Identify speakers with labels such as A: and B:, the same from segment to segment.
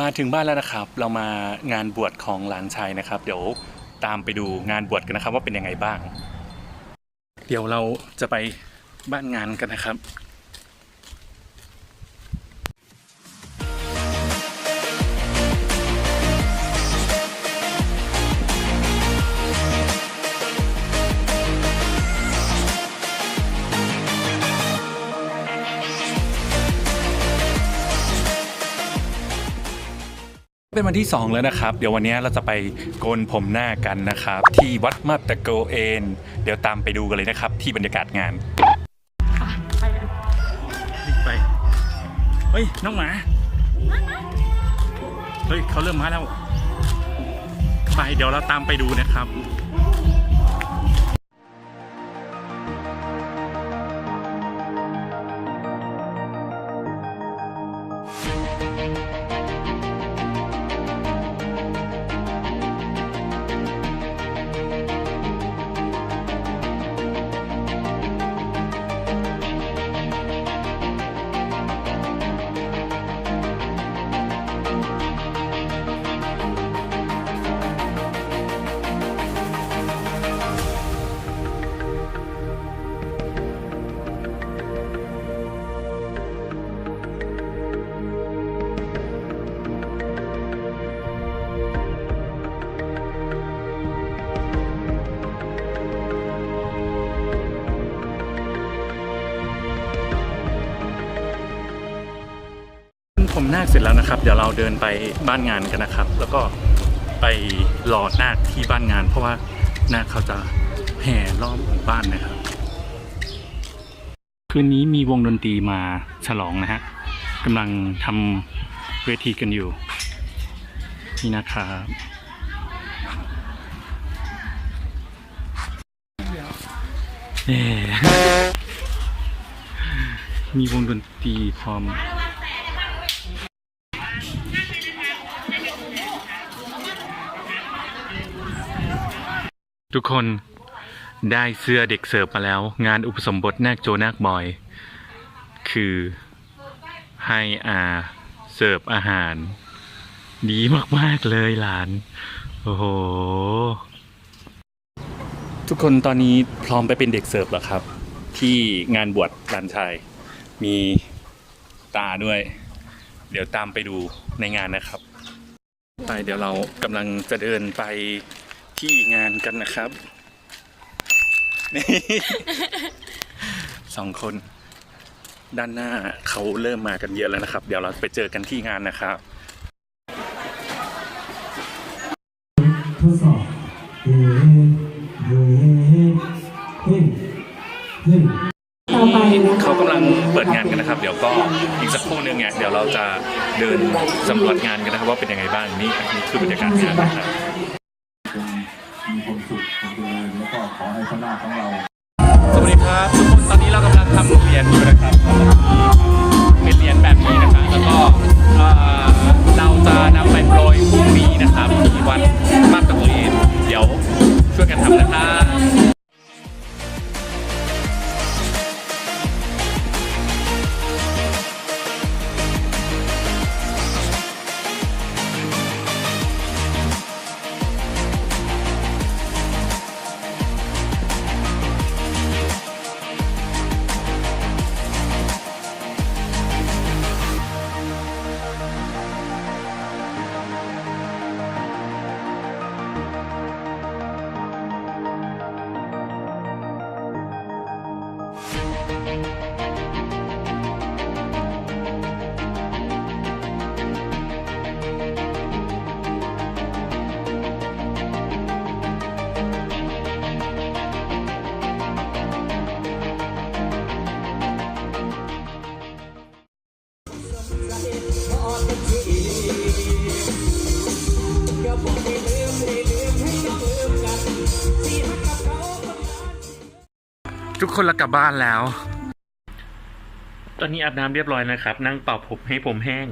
A: มาถึงบ้านแล้วนะครับ เรามางานบวชของหลานชายนะครับ เดี๋ยวตามไปดูงานบวชกันนะครับ ว่าเป็นยังไงบ้าง เดี๋ยวเราจะไปบ้านงานกันนะครับ เป็นวันที่ 2 แล้วนะครับ เดี๋ยววันนี้เราจะไปโกนผมหน้ากันนะครับ ที่วัดมาบตะโกเอน เดี๋ยวตามไปดูกันเลยนะครับ ที่บรรยากาศงานรีบไปเฮ้ย น้องหมา เฮ้ย เขาเริ่มมาแล้ว ไปเดี๋ยวเราตามไปดูนะครับ คเสร็จแล้วนะครับ เดี๋ยวเราเดินไปบ้านงานกันนะครับ แล้วก็ไปรอนาคที่บ้านงาน เพราะว่านาคเขาจะแห่รอบหมู่บ้านนะครับ คืนนี้มีวงดนตรีมาฉลองนะฮะกำลังทำเวทีกันอยู่ นี่นะครับเอ่มีวงดนตรีพร้อม ทุกคนได้เสื้อเด็กเสิร์ฟมาแล้ว งานอุปสมบทนาคโจนาคบอย คือให้อาเสิร์ฟอาหาร ดีมาก ๆ เลยหลาน โอ้โห ทุกคนตอนนี้พร้อมไปเป็นเด็กเสิร์ฟแล้วครับ ที่งานบวชหลานชาย มีตาด้วย เดี๋ยวตามไปดูในงานนะครับ ไปเดี๋ยวเรากำลังจะเดินไป ที่งานกันนะครับ นี่สองคน ด้านหน้าเขาเริ่มมากันเยอะแล้วนะครับ เดี๋ยวเราไปเจอกันที่งานนะครับ
B: ทดสอบเฮ้เฮ้เฮ้เฮ้
A: เขากำลังเปิดงานกันนะครับ เดี๋ยวก็อีกสักครู่นึงเนี่ยเดี๋ยวเราจะเดินสำรวจงานกันนะครับว่าเป็นยังไงบ้างนี่นี่คือบรรยากาศงานนะครับ
C: ของเรา
A: สวัสดีครับ คนเรากลับบ้านแล้ว ตอนนี้อาบน้ำเรียบร้อยนะครับ นั่งเป่าผมให้ผมแห้ง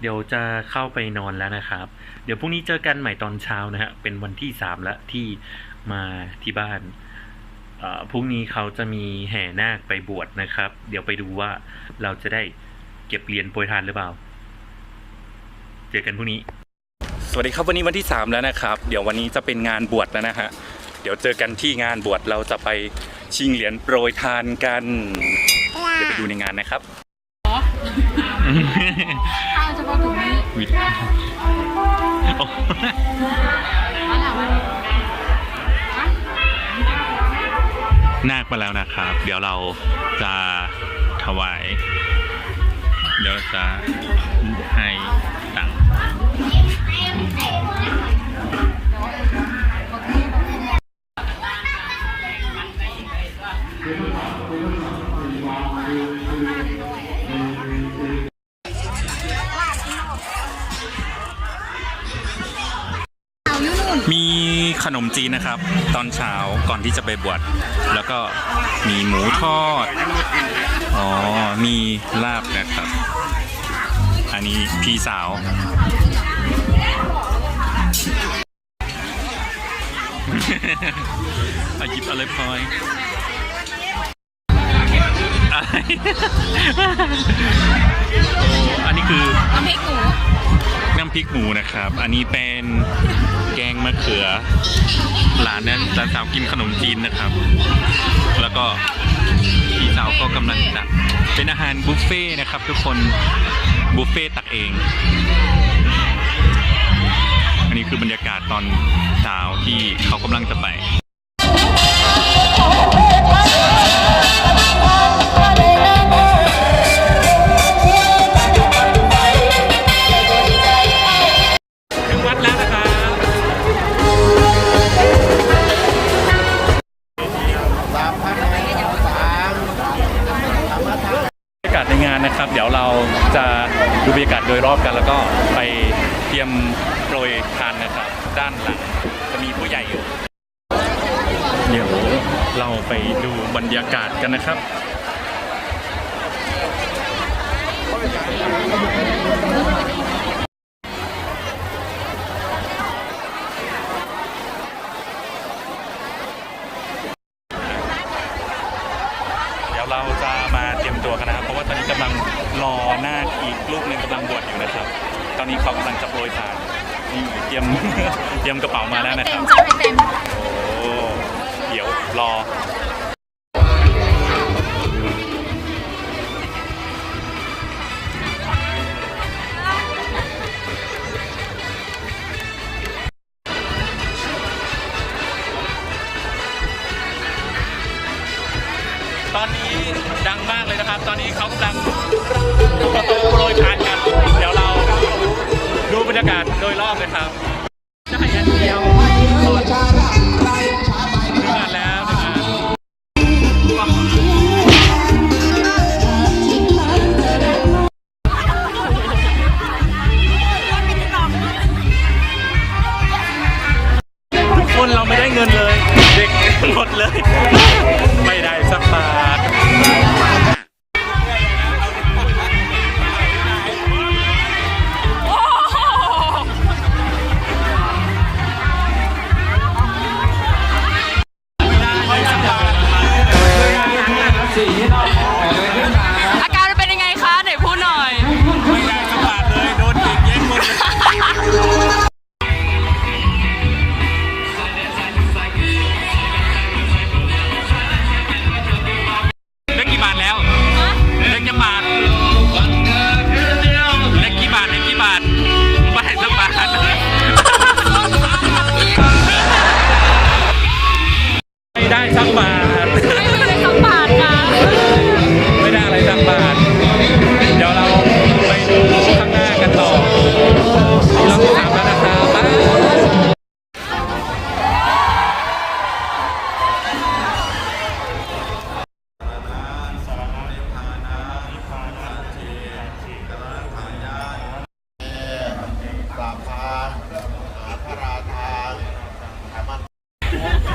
A: เดี๋ยวจะเข้าไปนอนแล้วนะครับ เดี๋ยวพรุ่งนี้เจอกันใหม่ตอนเช้านะฮะ เป็นวันที่สามแล้วที่มาที่บ้านเอ่อพรุ่งนี้เขาจะมีแห่นาคไปบวชนะครับ เดี๋ยวไปดูว่าเราจะได้เก็บเหรียญโปรยทานหรือเปล่า เจอกันพรุ่งนี้ สวัสดีครับวันนี้วันที่ 3 แล้วนะครับ เดี๋ยววันนี้จะเป็นงานบวชแล้วนะฮะ เดี๋ยวเจอกันที่งานบวชเราจะไป ชิงเหรียญโปรยทานกัน เดี๋ยวไปดูในงานนะครับ
D: ข้าวเฉพาะถุงนี้
A: วิดโอ้
D: อะไรวะ
A: นาคมาแล้วนะครับ เดี๋ยวเราจะถวาย เดี๋ยวจะให้ นะครับ ตอนเช้าก่อนที่จะไปบวชแล้วก็มีหมูทอด อ๋อ มีลาบนะครับ อันนี้พี่สาวอายิบอะไรพลอยอะไรอันนี้คือ พริกหมูนะครับ อันนี้เป็นแกงมะเขือ หลานนั้นหลานสาวกินขนมจีนนะครับ แล้วก็พี่สาวก็กำลังจะเป็นอาหารบุฟเฟ่ต์นะครับ ทุกคนบุฟเฟ่ต์ตักเอง อันนี้คือบรรยากาศตอนเช้าที่เขากำลังจะไป จะดูบรรยากาศโดยรอบกัน แล้วก็ไปเตรียมโปรยทานนะครับ ด้านหลังจะมีผู้ใหญ่อยู่ เดี๋ยวเราไปดูบรรยากาศกันนะครับ เดี๋ยวเราจะมาเตรียมตัวกันนะครับ เพราะว่าตอนนี้กำลัง รอหน้าคอีกลูกหนึ่งกำลังบวชอยู่นะครับ ตอนนี้เขากำลังจะโปรยทานนี่เตรียม เตรียมกระเป๋ามาแล้วนะค
D: เต็
A: รับ
D: มจะให้เต็ม
A: โอ้ เดี๋ยวรอ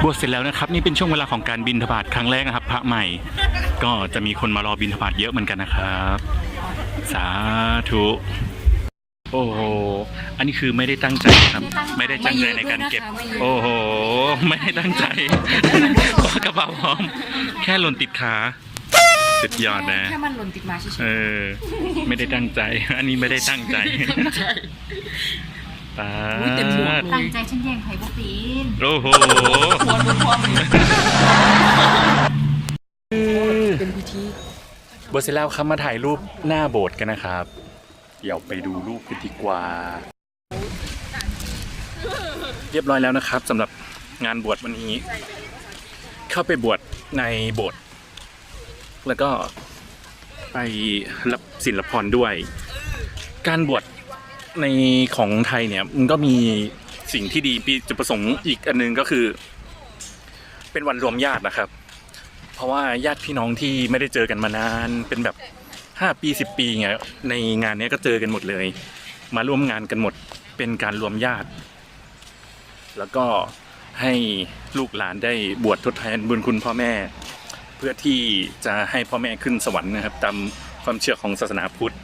A: บวชเสร็จแล้วนะครับ นี่เป็นช่วงเวลาของการบินทบาทครั้งแรกนะครับ พระใหม่ ก็จะมีคนมารอบินทบาทเยอะเหมือนกันนะครับ สาธุโอ้โห อันนี้คือไม่ได้ตั้งใจครับ ไม่ได้ตั้งใจในการเก็บ โอ้โห ไม่ได้ตั้งใจขอกระเป๋าพร้อม แค่หล่นติดขาสุดยอดนะ
D: แค่มันหล่นติดมาเฉย
A: เออ ไม่ได้ตั้งใจ อันนี้ไม่ได้ตั้งใจ ตา
D: ๆตั้งใจฉันแย่งไข่พวกปีน
A: โอ้โห
D: ควรบนความ
A: บทเสร็จแล้วครับมาถ่ายรูปหน้าโบสถ์กันนะครับ เดี๋ยวไปดูรูปกันดีกว่า เรียบร้อยแล้วนะครับสำหรับงานบวชวันนี้ เข้าไปบวชในโบสถ์แล้วก็ไปรับศิลปพรด้วย การบวช ในของไทยเนี่ยมันก็มีสิ่งที่ดีปีจุดประสงค์อีกอันหนึงก็คือ เป็นวันรวมญาตินะครับ เพราะว่าญาติพี่น้องที่ไม่ได้เจอกันมานานเป็นแบบห้าปีสิบปีเงี้ยในงานนี้ก็เจอกันหมดเลย มาร่วมงานกันหมดเป็นการรวมญาติ แล้วก็ให้ลูกหลานได้บวชทดแทนบุญคุณพ่อแม่ เพื่อที่จะให้พ่อแม่ขึ้นสวรรค์นะครับ ตามความเชื่อของศาสนาพุทธ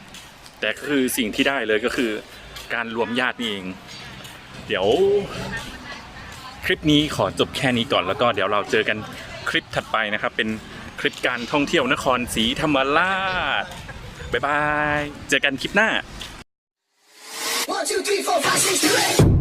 A: แต่ก็คือสิ่งที่ได้เลยก็คือ การรวมญาตินี่เอง เดี๋ยว คลิปนี้ขอจบแค่นี้ก่อนแล้วก็เดี๋ยวเราเจอกันคลิปถัดไปนะครับ เป็นคลิปการท่องเที่ยวนครศรีธรรมราชบ๊ายบาย เจอกันคลิปหน้า
E: One, two, three, four, five, six.